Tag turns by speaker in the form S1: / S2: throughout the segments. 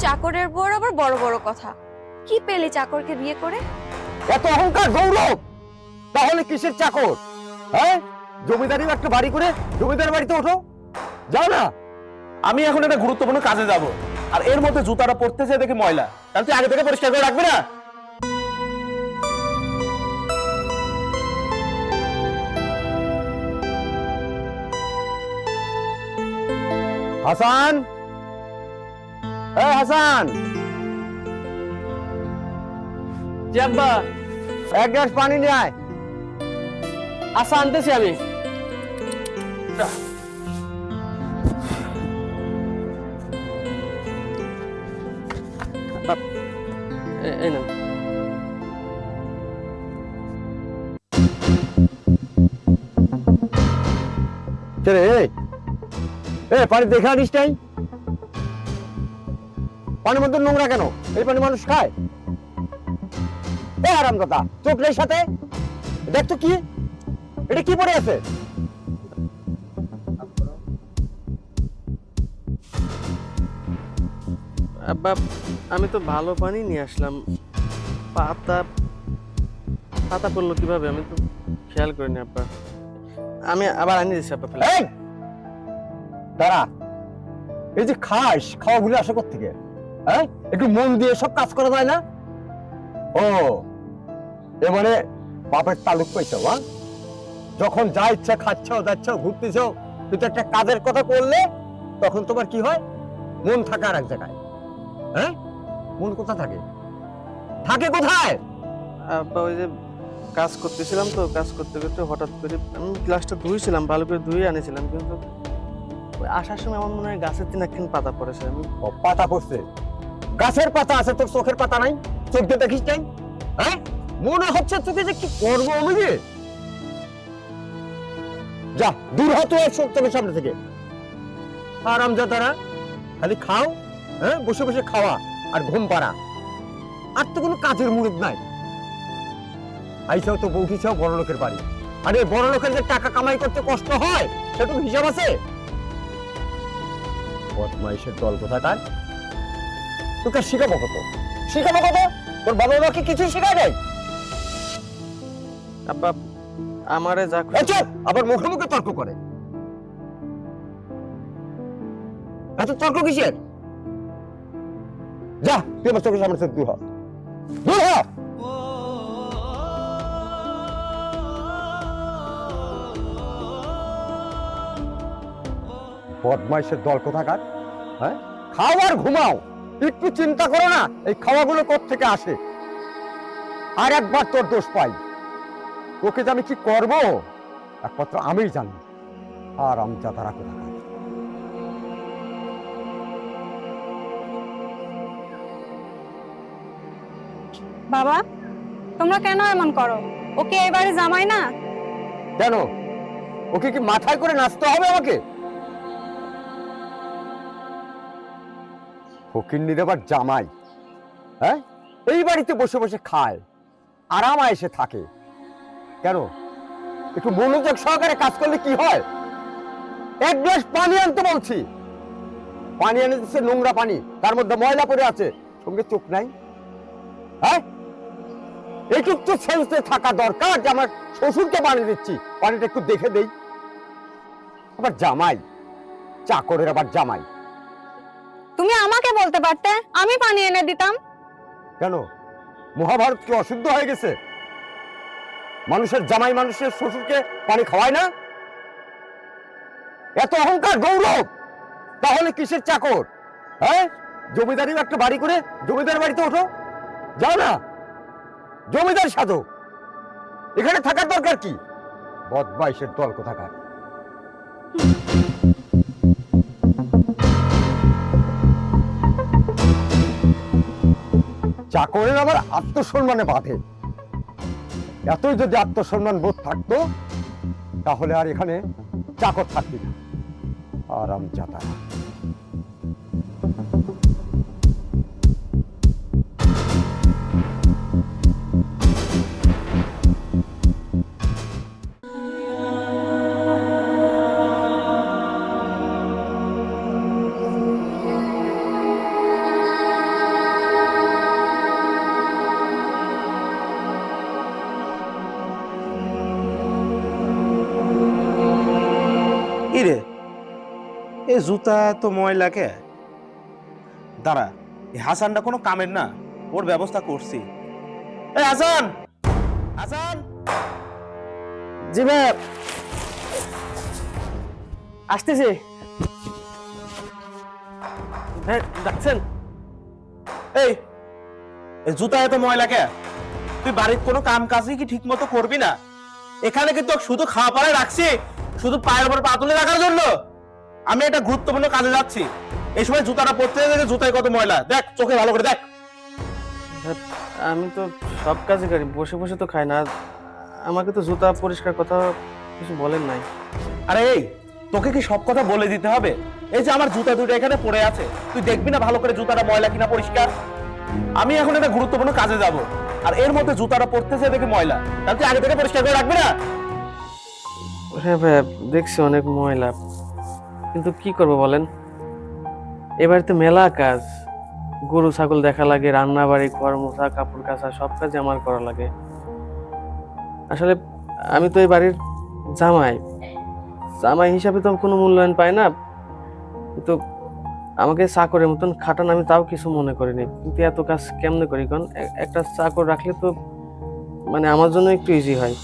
S1: চাকরের বউর আবার বড় বড় কথা। কি পেলি চাকরকে বিয়ে করে?
S2: এত অহংকার গৌরব! তাহলে কিসের চাকর? হ্যাঁ? জমিদারি একটা বাড়ি করে জমিদার বাড়িতে ওঠো। যাও না।
S3: আমি এখন একটা গুরুত্বপূর্ণ কাজে যাব। আর এর মধ্যে জুতাটা পড়তেছে দেখে ময়লা। তাহলে তুই আগে থেকে পরিষ্কার করে রাখবি না?
S2: হাসান! হাসান!
S4: জি আব্বা
S2: এক গ্লাস পানি নিয়ে আয়।
S4: আচ্ছা আনতেছি আমি। এই নাও।
S2: চলে এ পানি দেখে আনিস নাই? পানির মধ্যে নোংরা কেন? এই পানি মানুষ খায়? এ আরাম দাদা চোখ নেই সাথে? দেখ তো কি? এটা কি পড়ে আছে?
S4: আব্বা আমি তো ভালো পানি নিয়ে আসলাম। পাতা পাতা পড়ল কীভাবে? আমি তো খেয়াল করিনি আব্বা। আমি আবার আনি দিচ্ছি আব্বা ফেলে
S2: দাঁড়া। এই যে খাস খাওয়াগুলো আসে থেকে হ্যাঁ? একটু মন দিয়ে সব কাজ করা যায় না? ও এ মানে বাপের তালুক পাইছো হ্যাঁ যখন যা ইচ্ছা খাচ্ছ যাচ্ছ ঘুরতেছ কিন্তু একটা কাজের কথা করলে তখন তোমার কি হয়? মন থাকে আর এক জায়গায়। হ্যাঁ? মন কোথা থাকে? থাকে কোথায়?
S4: আব্বা ওই যে কাজ করতেছিলাম তো কাজ করতে করতে হঠাৎ করে আমি গ্লাসটা ধুইছিলাম ভালো করে ধুয়ে আনেছিলাম কিন্তু আসার সময় আমার মনে হয় গাছের তিন একখান পাতা পড়েছে আমি
S2: পাতা পড়ছে? গাছের পাতা আছে, তোর চোখের পাতা নাই? চোখ দিয়ে দেখিস নাই? হ্যাঁ? মনে হচ্ছে তোকে যে কি করব আমি যে, দূর হতো এই চোখ চোখের সামনে থেকে। আরাম যা তারা, খালি খাও হ্যাঁ? বসে বসে খাওয়া আর ঘুম পাড়া। আর তো কোনো কাজের মুরুদ নাই। আইসাও তো বউঠিছাও বড় লোকের বাড়ি। আরে, বড় লোকের যে টাকা কামাই করতে কষ্ট হয়, সেটুকু হিসাব আছে? বদমাইশের দল কোথাকার? তোকে শিখাবো কত? শিখাবো কত? তোর বাবা মাকে কিছু শেখায় নাই?
S4: আব্বা আমারে যা
S2: চুপ! আবার মুখে মুখে তর্ক করে। এত তর্ক কিসের? যা তুই আমার চোখের সামনে থেকে দূর হ। দূর হ! বদমাইশের দল কোথাকার? হ্যাঁ? খাও আর ঘুমাও। একটু চিন্তা করো না এই খাওয়াগুলো থেকে আসে? আর একবার তোর দোষ পাই। ওকে যে আমি কি করব? একমাত্র আমিই জানি। আর আমি যা তারা কোথাকার।
S1: বাবা তোমরা কেন এমন করো? ওকে এবারে জামাই না?
S2: কেন? ওকে কি মাথায় করে নাচতে হবে আমাকে? ফকিন্নির আবার জামাই। হ্যাঁ? এই বাড়িতে বসে বসে খায় আরাম এসে থাকে। কেন? একটু মনোযোগ সহকারে কাজ করলে কি হয়? এক গ্লাস পানি আনতে বলছি। পানি এনে দিচ্ছে নোংরা পানি, তার মধ্যে ময়লা পড়ে আছে। সঙ্গে চোখ নাই? হ্যাঁ? এইটুক তো সেন্সে থাকা দরকার যে আমার শ্বশুরকে পানি দিচ্ছি। পানিটা একটু দেখে দেই। আবার জামাই, চাকরের আবার জামাই।
S1: তুমি আমাকে বলতে পারতে? আমি পানি এনে দিতাম।
S2: কেন? মহাভারত কি অশুদ্ধ হয়ে গেছে? মানুষের জামাই মানুষের শ্বশুরকে পানি খাওয়ায় না? এত অহংকার, গৌরব! তাহলে কিসের চাকর? হ্যাঁ? জমিদারি একটা বাড়ি করে জমিদার বাড়িতে ওঠো। যাও না। জমিদার সাধো এখানে থাকার দরকার কি? বদমাইশের দল কোথাকার? চাকরের আবার আত্মসম্মানে বাঁধে। এতই যদি আত্মসম্মান বোধ থাকতো, তাহলে আর এখানে চাকর থাকবে না। আরাম যাতা
S3: জুতা তো ময়লা কে দাঁড়া এই হাসানটা কোনো কামের না ওর ব্যবস্থা করছি। এই হাসান! হাসান!
S4: জি ভাই। আসতেছি। হ্যাঁ ডাকছেন?
S3: এই এই জুতা এত ময়লা কে তুই বাড়ির কোনো কাম কাজই কি ঠিক মতো করবি না? এখানে কিন্তু শুধু খাওয়া পাড়ায় রাখছি? শুধু পায়ের উপর পা তুলে রাখার জন্য? আমি একটা গুরুত্বপূর্ণ কাজে যাচ্ছি। এই সময় জুতাটা পরতে দেখে জুতায় কত ময়লা। দেখ চোখে ভালো করে দেখ।
S4: আমি তো সব কাজে করি বসে বসে তো খাই না। আমাকে তো জুতা পরিষ্কার কথা কিছু বলেন নাই।
S3: আরে এই তোকে কি সব কথা বলে দিতে হবে? এই যে আমার জুতা দুটো এখানে পড়ে আছে তুই দেখবি না ভালো করে জুতাটা ময়লা কিনা পরিষ্কার? আমি এখন একটা গুরুত্বপূর্ণ কাজে যাব আর এর মধ্যে জুতাটা পড়তেছে দেখে ময়লা। তাহলে তুই আগে থেকে পরিষ্কার করে রাখবি না?
S4: হ্যাঁ ভাই দেখছি অনেক ময়লা। কিন্তু কি করব বলেন? এবার তো মেলা কাজ। গরু, ছাগল দেখা লাগে রান্না বাড়ি ঘর, মোছা, কাপড় কাচা, সব কাজ আমার করা লাগে। আসলে আমি তো এই বাড়ির জামাই। জামাই হিসাবে তো কোনো মূল্যায়ন পাই না। কিন্তু আমাকে চাকরের মতন খাটান আমি তাও কিছু মনে করিনি। কিন্তু এত কাজ কেমনে করি কারণ একটা চাকর রাখলে তো মানে আমার জন্য একটু ইজি হয়।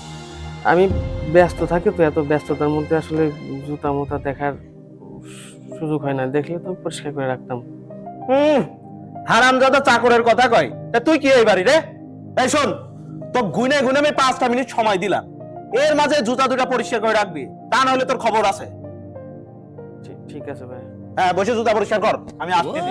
S4: আমি ব্যস্ত থাকি তো, এত ব্যস্ততার মধ্যে আসলে জুতা মোতা দেখার সুযোগ হয় না দেখলে তো পরিষ্কার করে রাখতাম।
S3: হুম হারামজাদা চাকরের কথা কয়। তা তুই কি এই বাড়ি রে? এই শোন তো গুনে গুনে আমি পাঁচটা মিনিট সময় দিলাম। এর মাঝে জুতা দুটা পরিষ্কার করে রাখবি তা না হলে তোর খবর আছে।
S4: ঠিক- ঠিক আছে ভাই।
S3: হ্যাঁ বসে জুতা পরিষ্কার কর আমি আসতেছি।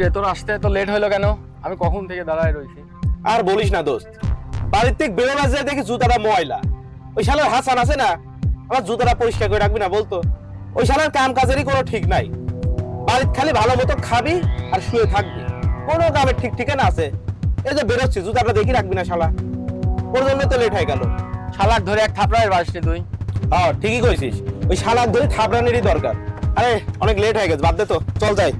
S5: রে তোর আসতে এত লেট হলো কেন? আমি কখন থেকে দাঁড়ায় রয়েছি
S3: আর বলিস না দোস্ত বাড়ির থেকে বেরোনা যায় দেখি জুতাটা ময়লা। ওই শালার হাসান আছে না? আমার জুতাটা পরিষ্কার করে রাখবি না বলতো? ওই শালার কাম কাজেরই কোনো ঠিক নাই। বাড়ির খালি ভালো মতো খাবি আর শুয়ে থাকবি। কোনো কামের ঠিক ঠিকানা আছে? এই যে বেরোচ্ছি জুতাটা দেখি রাখবি না শালা। ওর জন্য তো লেট হয়ে গেল।
S5: শালাক ধরে এক থাপড়ায় বাসনি তুই।
S3: হ্যাঁ ঠিকই কইছিস। ওই শালার ধরে থাপড়ানেরই দরকার। আরে অনেক লেট হয়ে গেছে বাদ দে তো। চল যাই।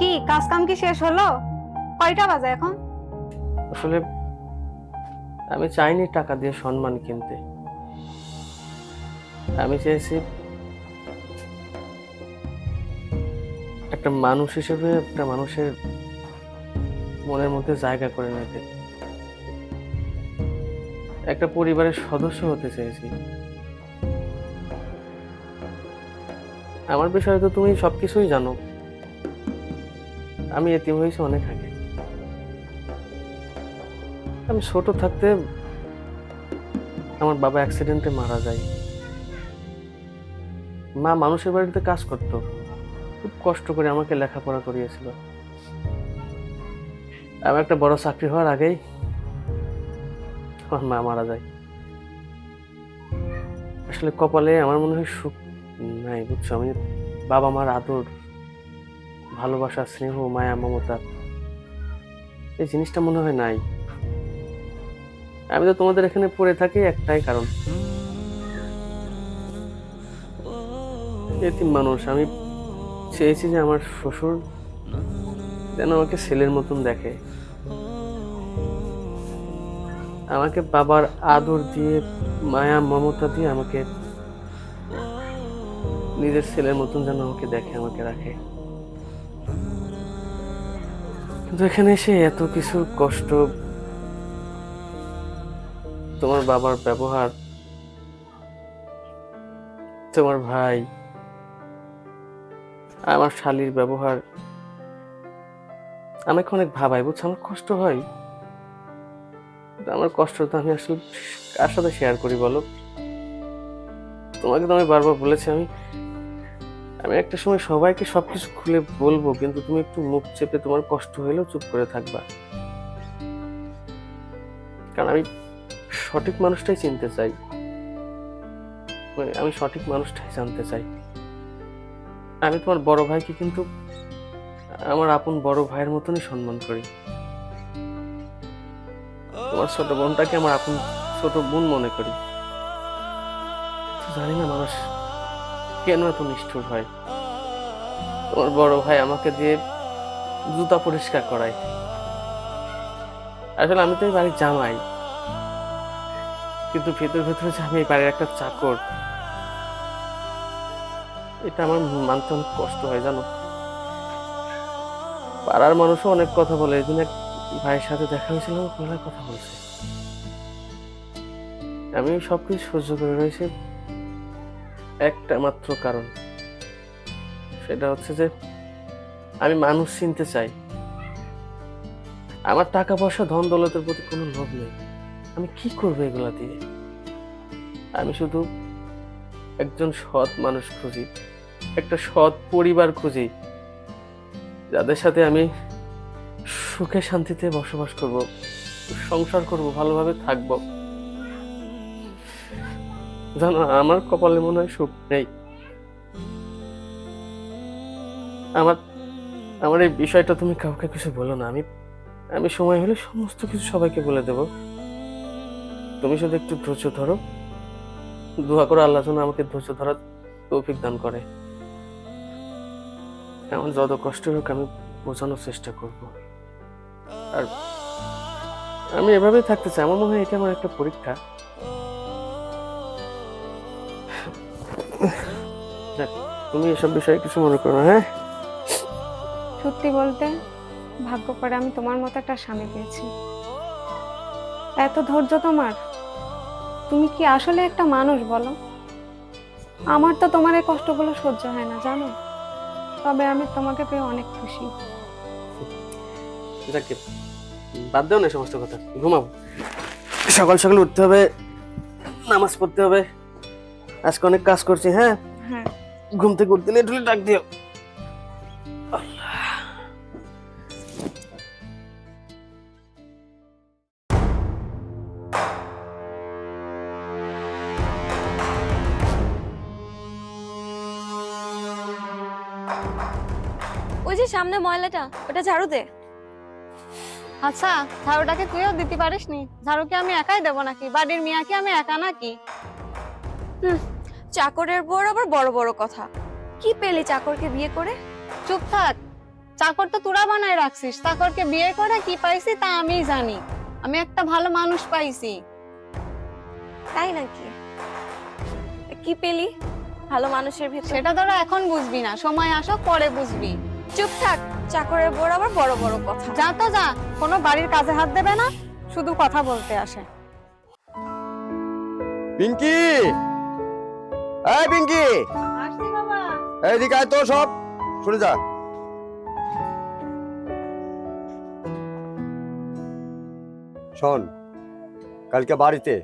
S1: কি, কাজ কাম কি শেষ হলো? কয়টা বাজে এখন?
S4: আসলে আমি চাইনি টাকা দিয়ে সম্মান কিনতে। আমি চেয়েছি একটা মানুষ হিসেবে একটা মানুষের মনের মধ্যে জায়গা করে নিতে। একটা পরিবারের সদস্য হতে চেয়েছি আমার বিষয়ে তো তুমি সবকিছুই জানো। আমি এতিম হয়েছি অনেক আগে। আমি ছোট থাকতে আমার বাবা অ্যাক্সিডেন্টে মারা যায়। মা মানুষের বাড়িতে কাজ করত। খুব কষ্ট করে আমাকে লেখাপড়া করিয়েছিল। আমার একটা বড় চাকরি হওয়ার আগেই আমার মা মারা যায়। আসলে কপালে আমার মনে হয় সুখ নাই, বুঝছ? আমি বাবা মার আদর ভালোবাসা, স্নেহ, মায়া, মমতা, এই জিনিসটা মনে হয় নাই। আমি তো তোমাদের এখানে পড়ে থাকি একটাই কারণ। এতিম মানুষ, আমি চেয়েছি যে আমার শ্বশুর যেন আমাকে ছেলের মতন দেখে। আমাকে বাবার আদর দিয়ে, মায়া, মমতা দিয়ে আমাকে নিজের ছেলের মতন যেন আমাকে দেখে, আমাকে রাখে। এখানে এসে এত কিছুর কষ্ট তোমার বাবার ব্যবহার, তোমার ভাই, আমার শালির ব্যবহার আমাকে অনেক ভাবায় বুঝছ? আমার কষ্ট হয়। আমার কষ্ট তো আমি আসলে কার সাথে শেয়ার করি বলো? তোমাকে তো আমি বারবার বলেছি, আমি আমি একটা সময় সবাইকে সবকিছু খুলে বলব, কিন্তু তুমি একটু মুখ চেপে তোমার কষ্ট হলেও চুপ করে থাকবা। কারণ আমি সঠিক মানুষটাই চিনতে চাই। মানে আমি সঠিক মানুষটাই জানতে চাই। আমি তোমার বড় ভাইকে কিন্তু আমার আপন বড় ভাইয়ের মতনই সম্মান করি। তোমার ছোট বোনটাকে আমার আপন ছোট বোন মনে করি। জানি না মানুষ কেন এত নিষ্ঠুর হয়? তোমার বড় ভাই আমাকে দিয়ে জুতা পরিষ্কার করায়। আসলে আমি তো এই বাড়ির জামাই। কিন্তু ভেতর ভেতরে যে আমি এই বাড়ির একটা চাকর, এটা আমার মানতে অনেক কষ্ট হয়, জানো? পাড়ার মানুষও অনেক কথা বলে। এই এক ভাইয়ের সাথে দেখা হয়েছিল কথা বলছে। আমি সবকিছু সহ্য করে রয়েছে। একটা মাত্র কারণ। সেটা হচ্ছে যে, আমি মানুষ চিনতে চাই। আমার টাকা পয়সা ধন দৌলতের প্রতি কোনো লোভ নেই। আমি কি করব এগুলা দিয়ে? আমি শুধু একজন সৎ মানুষ খুঁজি, একটা সৎ পরিবার খুঁজি, যাদের সাথে আমি সুখে শান্তিতে বসবাস করব, সংসার করব, ভালোভাবে থাকব। জানো, আমার কপালে মনে হয় সুখ নেই। আমার আমার এই বিষয়টা তুমি কাউকে কিছু বলো না। আমি আমি সময় হলে সমস্ত কিছু সবাইকে বলে দেব। তুমি শুধু একটু ধৈর্য ধরো। দোয়া করে আল্লাহ আমাকে ধৈর্য ধরার তৌফিক দান করে। এমন যত কষ্ট হোক, আমি বোঝানোর চেষ্টা করব। আর আমি এভাবেই থাকতে চাই। আমার মনে হয় এটা আমার একটা পরীক্ষা। তুমি এসব বিষয়ে কিছু মনে করো হ্যাঁ?
S1: সত্যি বলতে ভাগ্য করে আমি তোমার মতো একটা স্বামী পেয়েছি। এত ধৈর্য তোমার তুমি কি আসলে একটা মানুষ বলো? আমার তো তোমার এই কষ্টগুলো সহ্য হয় না জানো? তবে আমি তোমাকে পেয়ে অনেক খুশি।
S4: যাকে বাদ দাও না সমস্ত কথা ঘুমাবো সকাল সকাল উঠতে হবে নামাজ পড়তে হবে। আজকে অনেক কাজ করছি হ্যাঁ
S1: হ্যাঁ?
S4: ঘুম থেকে উঠতে লেট হলে ডাক দিও।
S6: ওই যে সামনে ময়লাটা ওটা ঝাড়ু দে।
S1: আচ্ছা ঝাড়ুটাকে তুইও দিতে পারিস নি ঝাড়ু কি আমি একাই দেবো নাকি? বাড়ির মিয়া কি আমি একা নাকি?
S6: চাকরের বউর আবার বড় বড় কথা। কি পেলি চাকরকে বিয়ে করে?
S1: চুপ থাক। চাকর তো তোরা বানায় রাখছিস। চাকরকে বিয়ে করে কি পাইছি তা আমিই জানি। আমি একটা ভালো মানুষ পাইছি।
S6: তাই নাকি? কি পেলি? ভালো মানুষের ভিতরে
S1: সেটা তোরা এখন বুঝবি না। সময় আসো পরে বুঝবি।
S6: চুপ থাক। চাকরের বউর আবার বড় বড় কথা।
S1: যা তো যা। কোনো বাড়ির কাজে হাত দেবে না। শুধু কথা বলতে আসে।
S2: পিঙ্কি! এই পিঙ্কি। এইদিকে আয় তো সব। শুনে যা। শোন কালকে বাড়িতে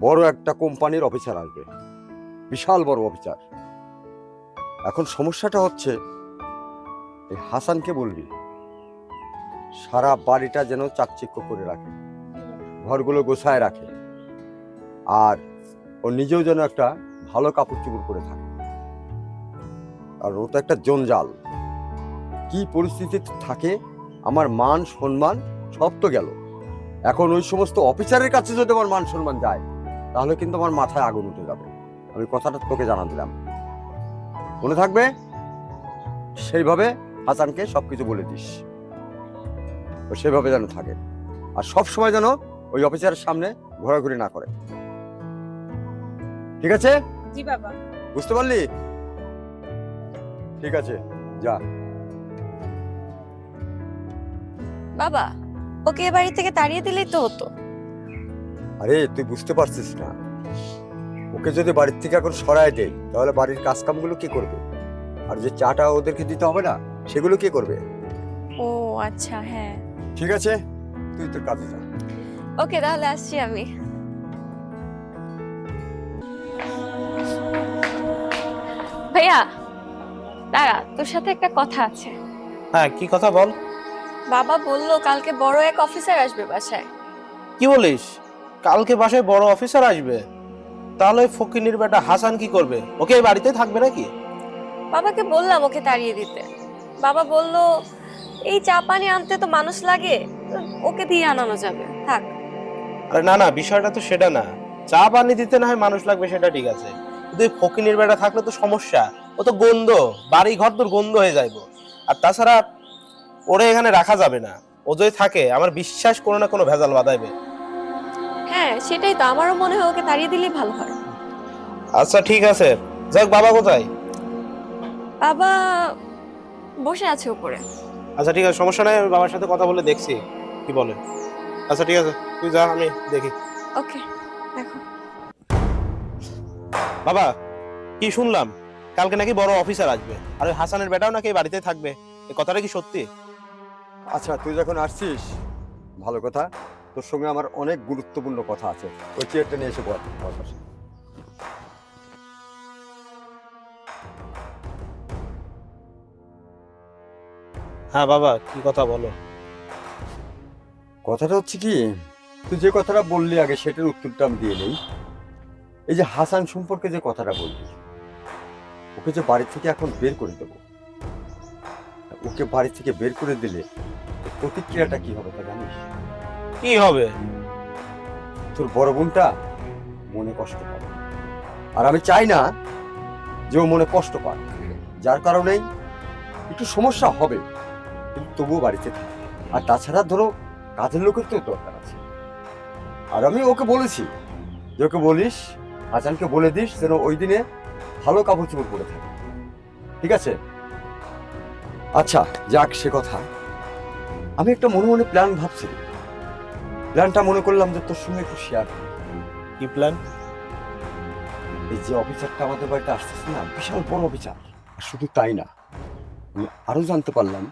S2: বড় একটা কোম্পানির অফিসার আসবে। বিশাল বড় অফিসার। এখন সমস্যাটা হচ্ছে এই হাসানকে বলবি সারা বাড়িটা যেন চাকচিক্য করে রাখে ঘরগুলো গোছায় রাখে। আর ও নিজেও যেন একটা ভালো কাপড় চোপড় পরে থাকে। আর ও তো একটা জঞ্জাল। কি পরিস্থিতিতে থাকে, আমার মান, সম্মান, সব তো গেল। এখন ওই সমস্ত অফিসারের কাছে যদি আমার মান, সম্মান যায়, তাহলে কিন্তু আমার মাথায় আগুন উঠে যাবে। আমি কথাটা তোকে জানা দিলাম। মনে থাকবে? সেইভাবে হাসানকে সবকিছু বলে দিস। ও সেভাবে যেন থাকে। আর সব সময় যেন ওই অফিসারের সামনে ঘোরাঘুরি না করে। ঠিক আছে?
S6: জি বাবা।
S2: বুঝতে পারলি? ঠিক আছে যা।
S6: বাবা ওকে এ বাড়ি থেকে তাড়িয়ে দিলেই তো হতো।
S2: আরে তুই বুঝতে পারছিস না। ওকে যদি বাড়ির থেকে এখন সরায় দেয় তাহলে বাড়ির কাজকামগুলো কি করবে? আর যে চাটা ওদেরকে দিতে হবে না সেগুলো কি করবে?
S6: ও আচ্ছা হ্যাঁ।
S2: ঠিক আছে তুই তোর কাজে যা।
S6: ওকে তাহলে আসছি আমি। ভাইয়া দাঁড়া তোর সাথে একটা কথা আছে।
S3: হ্যাঁ কি কথা বল?
S6: বাবা বলল কালকে বড় এক অফিসার আসবে বাসায়।
S3: কি বলিস? কালকে বাসায় বড় অফিসার আসবে? তাহলে ওই ফকিনির বেটা হাসান কি করবে? ওকে এই বাড়িতে থাকবে নাকি?
S6: বাবাকে বললাম ওকে তাড়িয়ে দিতে। বাবা বলল এই চা পানি আনতে তো মানুষ লাগে ওকে দিয়ে আনানো যাবে। থাক।
S3: আরে না না বিষয়টা তো সেটা না। চা পানি দিতে না হয় মানুষ লাগবে সেটা ঠিক আছে। কিন্তু এই ফকিনির বেটা থাকলে তো সমস্যা। ও তো গন্ধ বাড়ি ঘর তোর গন্ধ হয়ে যাইবো। আর তাছাড়া ওরে এখানে রাখা যাবে না। ও যদি থাকে আমার বিশ্বাস কোনো না কোনো ভেজাল বাঁধাইবে।
S6: হ্যাঁ সেটাই তো। আমারও মনে হয় ওকে তাড়িয়ে দিলেই ভালো হয়।
S3: আচ্ছা ঠিক আছে। যাক বাবা কোথায়?
S6: বাবা বসে আছে উপরে।
S3: আচ্ছা ঠিক আছে। সমস্যা নাই আমি বাবার সাথে কথা বলে দেখছি। কি বলে? আচ্ছা ঠিক আছে। তুই যা আমি দেখি।
S6: ওকে দেখো।
S3: বাবা কি শুনলাম? কালকে নাকি বড় অফিসার আসবে। আর ওই হাসানের বেটাও নাকি বাড়িতে থাকবে। এই কথাটা কি সত্যি?
S2: আচ্ছা তুই যখন আসছিস ভালো কথা তোর সঙ্গে আমার অনেক গুরুত্বপূর্ণ কথা আছে। ওই চেয়ারটা নিয়ে এসে বল আমার পাশে।
S3: হ্যাঁ বাবা কি কথা বলো?
S2: কথাটা হচ্ছে কি তুই যে কথাটা বললি আগে সেটার উত্তরটা আমি দিয়ে নেই এই যে হাসান সম্পর্কে যে কথাটা বললি ওকে যে বাড়ি থেকে এখন বের করে দেবো ওকে বাড়ি থেকে বের করে দিলে প্রতিক্রিয়াটা কি হবে তা জানিস?
S3: কি হবে?
S2: তোর বড় বোনটা মনে কষ্ট পাবে আর আমি চাই না যে ও মনে কষ্ট পাক। যার কারণেই একটু সমস্যা হবে কিন্তু তবুও বাড়িতে থাকে। আর তাছাড়া ধরো কাজের লোকের তো দরকার আছে। আর আমি ওকে বলেছি যে ওকে বলিস হাসানকে বলে দিস যেন ওই দিনে ভালো কাপড় চোপড় পরে থাকে। ঠিক আছে? আচ্ছা যাক সে কথা। আমি একটা মনে মনে প্ল্যান ভাবছি প্ল্যানটা মনে করলাম যে তোর সঙ্গে একটু শেয়ার
S3: কি প্ল্যান
S2: এই যে অফিসারটা আমাদের বাড়িতে আসতেছে না বিশাল বড় অফিসার আর শুধু তাই না আমি আরও জানতে পারলাম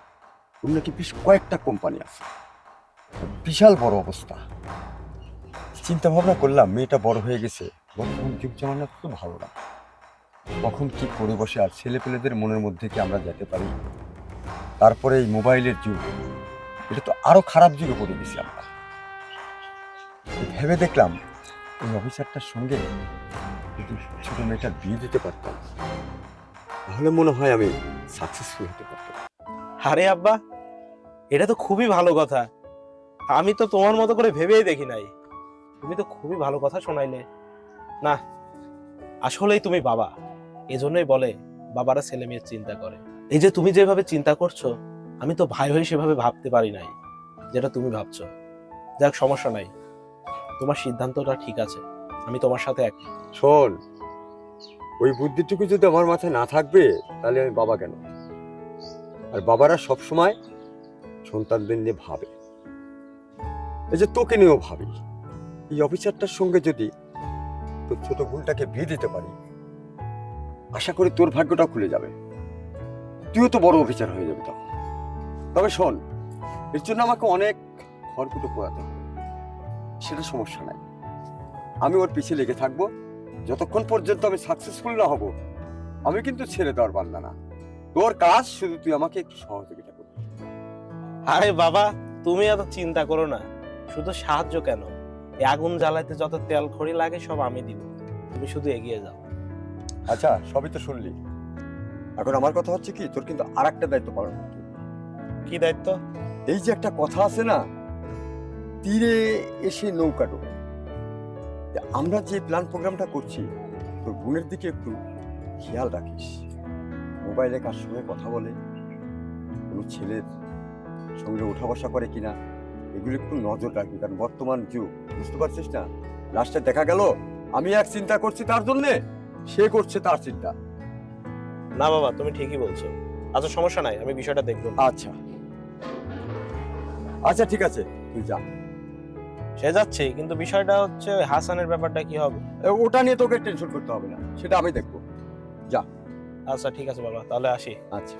S2: ওর নাকি বেশ কয়েকটা কোম্পানি আছে। বিশাল বড় অবস্থা। চিন্তা ভাবনা করলাম মেয়েটা বড় হয়ে গেছে। বর্তমান যুগ জামানা তো ভালো না। কখন কি করে বসে আর ছেলে পেলেদের মনের মধ্যে কি আমরা যেতে পারি? তারপরে এই মোবাইলের যুগ, এটা তো আরও খারাপ যুগে পড়ে গেছি আমরা। ভেবে দেখলাম ওই অফিসারটার সঙ্গে যদি ছোট মেয়েটার বিয়ে দিতে পারতাম, তাহলে মনে হয় আমি সাকসেসফুল হতে পারতাম।
S3: আরে আব্বা, এটা তো খুবই ভালো কথা। আমি তো তোমার মতো করে ভেবেই দেখি নাই। তুমি তো খুবই ভালো কথা শোনাইলে। না, আসলেই তুমি বাবা। এজন্যই বলে বাবারা ছেলে মেয়ের চিন্তা করে। এই যে তুমি যেভাবে চিন্তা করছ, আমি তো ভাই হয়ে সেভাবে ভাবতে পারি নাই, যেটা তুমি ভাবছ। যাক, সমস্যা নাই। তোমার সিদ্ধান্তটা ঠিক আছে, আমি তোমার সাথে এক
S2: শোন, ওই বুদ্ধিটুকু যদি আমার মাথায় না থাকবে, তাহলে আমি বাবা কেন? আর বাবারা সব সময় সন্তানদের নিয়ে ভাবে। এই যে তোকে নিয়েও ভাবি। এই অফিসারটার সঙ্গে যদি তোর ছোট ভুলটাকে বিয়ে দিতে পারি। আশা করি তোর ভাগ্যটা খুলে যাবে। তুইও তো বড় অফিসার হয়ে যাবে তখন। তবে শোন, এর জন্য আমাকে অনেক খড়কুটো পোড়াতে হবে। সেটা সমস্যা নাই। আমি ওর পিছিয়ে লেগে থাকব। যতক্ষণ পর্যন্ত আমি সাকসেসফুল না হব, আমি কিন্তু ছেড়ে দেওয়ার বান্দা না। তোর কাজ শুধু তুই আমাকে একটু সহযোগিতা করবি
S3: আরে বাবা, তুমি এত চিন্তা করো না। শুধু সাহায্য কেন? এই আগুন জ্বালাইতে যত তেল খড়ি লাগে সব আমি দিব। তুমি শুধু এগিয়ে যাও।
S2: আচ্ছা সবই তো শুনলি। এখন আমার কথা হচ্ছে কি তোর কিন্তু আর একটা দায়িত্ব পালন করতে
S3: কি দায়িত্ব?
S2: এই যে একটা কথা আছে না তীরে এসে নৌকা ডোবে। আমরা যে প্ল্যান প্রোগ্রামটা করছি তোর বোনের দিকে একটু খেয়াল রাখিস। মোবাইলে কার সঙ্গে কথা বলে কোনো ছেলের সঙ্গে ওঠা বসা করে কিনা। এগুলো একটু নজর রাখবি কারণ বর্তমান যুগ বুঝতে পারছিস না? লাস্টে দেখা গেল আমি এক চিন্তা করছি তার জন্যে সে করছে তার চিন্তা।
S3: না বাবা তুমি ঠিকই বলছো। আচ্ছা সমস্যা নাই আমি বিষয়টা দেখব।
S2: আচ্ছা। আচ্ছা ঠিক আছে তুই যা।
S3: সে যাচ্ছে কিন্তু বিষয়টা হচ্ছে ওই হাসানের ব্যাপারটা কি হবে?
S2: এ, ওটা নিয়ে তোকে টেনশন করতে হবে না সেটা আমি দেখব।
S3: আচ্ছা ঠিক আছে বাবা তাহলে আসি।
S2: আচ্ছা।